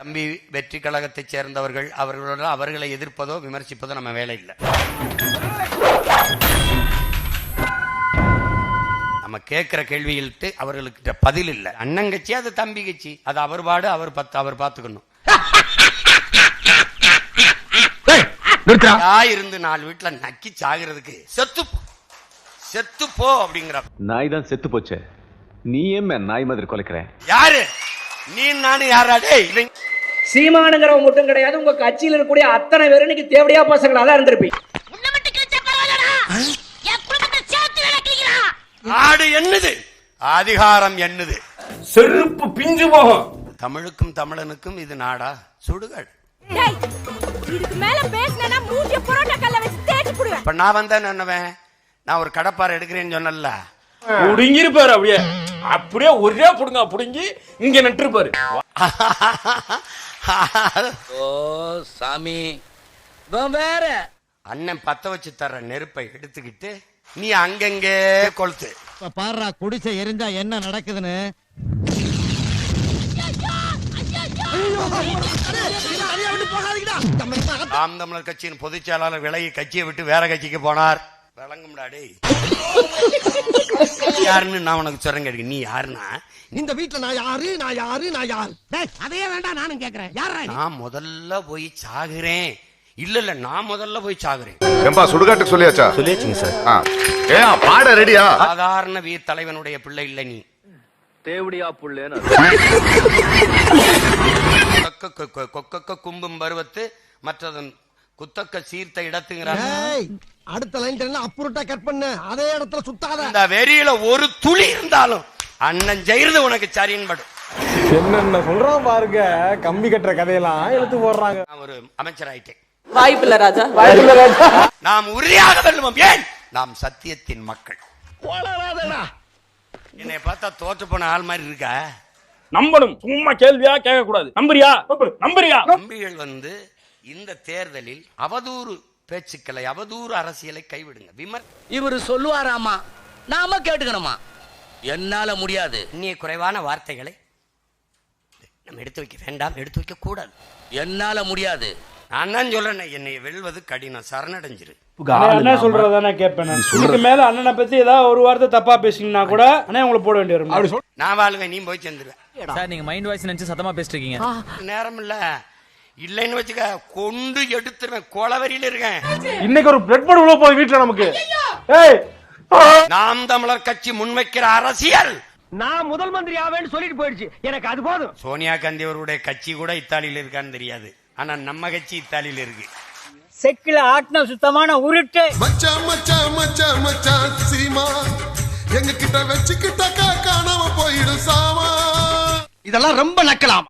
தம்பி வெற்றி கழகத்தைச் சேர்ந்தவர்கள் அவர்களோட அவர்களை எதிர்ப்பதோ விமர்சிப்பதோ நம்ம வேலை இல்லை. நம்ம கேட்கிற கேள்விகள்ட்டு அவர்களுக்கு பதில் இல்லை. அண்ணன் கட்சி அது தம்பி கட்சி. அது அவர் பாடு அவர் பத்து அவர் பார்த்துக்கணும். யா இருந்து நாலு வீட்டுல நக்கி சாகிறதுக்கு செத்து போ. செத்து போ அப்படிங்கிற நாய் தான் செத்து போச்சே. நீ ஏன் நாய் மாதிரி கொலைக்கிற? யாரு? நீ நானும் யாரா? டேய் இவன் சீமானுங்கிறவங்க மட்டும் கிடையாது. உங்க கட்சியில் இருக்கக்கூடிய அத்தனை பேரும் இன்னைக்கு தேவடியா பசங்களா தான் இருந்திருப்பீங்க. ஆடு என்னது? அதிகாரம் என்னது? செருப்பு பிஞ்சு போகும். தமிழுக்கும் தமிழனுக்கும் இது நாடா? சுடுகாடு. டேய் இதுக்கு மேல பேசினா மூஞ்சிய புரோட்டா கல்ல வச்சு தேய்ச்சி புடுவேன். இப்ப நான் வந்தா என்னவேன் நான் ஒரு கடப்பாறை எடுக்கிறேன்னு சொன்னல புடுங்கிருப்பாரு அப்படியே. அப்படியே ஒரே புடுங்க புடுங்கி இங்க நட்டுருப்பாரு ஓ சாமி. வேற. அண்ணன் பத்த வச்சு தர்ற நெருப்பை எடுத்துக்கிட்டு நீ அங்கங்கே கொளுத்து. பாருடா குடிசை எரிஞ்சா என்ன நடக்குதுன்னு? நாம் தமிழர் கட்சியின் பொதுச் செயலாளர் விலகி கட்சியை விட்டு வேற கட்சிக்கு போனார். விளங்கும்டா டேய். யாருன்னு நான் உனக்கு சொல்றேன் கேட்க நீ யாருன்னா? இந்த வீட்ல நான் யாரு நான் யாரு நான் யாரு? அதையே வேண்டாம் நானும் கேக்குறேன். யாரா நான் முதல்ல போய் சாகுறேன். இல்ல இல்ல நான் முதல்ல போய் சாகுறேன். ஏம்பா சுடுகாட்டுக்கு சொல்லியாச்சா? சொல்லியாச்சுங்க சார். ஏ பாட ரெடியா? சாதாரண வீர் தலைவனுடைய பிள்ளை இல்ல நீ. தேவடியா புள்ளேன்னு கொக்க கொக்க- கொக்கக்க கும்பும் பருவத்து மற்றதன் குத்தக்க சீர்த்த இடத்துங்கிறான் ஏய் அடுத்த லைன் அப்புறட்டா கட் பண்ணு. அதே இடத்துல சுத்தாத. அந்த வெறியில ஒரு துளி இருந்தாலும் அண்ணன் செய்யறது உனக்கு சரின்னு படும் என்னென்ன சொல்றான் பாருங்க. கம்பி கட்டுற கதையெல்லாம் எடுத்து போடுறாங்க. நான் ஒரு அமைச்சர் ஆயிட்டேன் வாய்ப்பில்லை ராஜா. நாம் உறுதியாக வெல்லுவோம். ஏன்? நாம் சத்தியத்தின் மக்கள். என்னை பார்த்தா தோற்று போன ஆள் மாதிரி இருக்கா? நம்பணும். சும்மா கேள்வியா கேட்க கூடாது நம்புறியா நம்புறியா? தம்பிகள் வந்து இந்த தேர்தலில் அவதூறு பேச்சுக்களை அவதூறு அரசியலை கைவிடுங்க. விமர் இவரு சொல்லுவாராமா? நாம கேட்டுக்கணுமா? என்னால முடியாது. அந்நிய குறைவான வார்த்தைகளை நம்ம எடுத்து வைக்க வேண்டாம் எடுத்து வைக்க கூடாது. என்னால முடியாது. நான் தான் சொல்றேன் என்னை வெல்வது கடினம் சரணடைஞ்சிரு. அண்ணன் சொல்றதானே கேட்பேன் இதுக்கு மேல அண்ணனை பத்தி ஏதாவது ஒரு வார்த்தை தப்பா பேசிங்கன்னா கூட அண்ணே. உங்களை போட வேண்டி வரும் நான் வாழ்வேன் நீ போய் சேர்ந்துருவேன் சார் நீங்க மைண்ட் வாய்ஸ் நினைச்சு சத்தமா பேசிட்டு இருக்கீங்க. நேரம் இல்ல இல்லைன்னு வச்சுக்க கொண்டு எடுத்துருவேன். கோலவரியில இருக்கேன். இன்னைக்கு ஒரு பிளட் போர்டு உள்ள போய் வீட்டுல நமக்கு. ஏய்! நாம் தமிழர் கட்சி முன்வைக்கிற அரசியல். நான் முதல் மந்திரி ஆவேன்னு சொல்லிட்டு போயிடுச்சு. எனக்கு அது போதும். சோனியா காந்தி அவருடைய கட்சி கூட இத்தாலியில இருக்கான்னு தெரியாது. ஆனா நம்ம கட்சி இத்தாலியில இருக்கு. செக்கில ஆட்டின சுத்தமான உருட்டு. மச்சான் மச்சான் மச்சான் மச்சான் சீமா எங்க கிட்ட வச்சுக்கிட்டாக்கா காணாம போயிடும் சாமா. இதெல்லாம் ரொம்ப நக்கலாம்.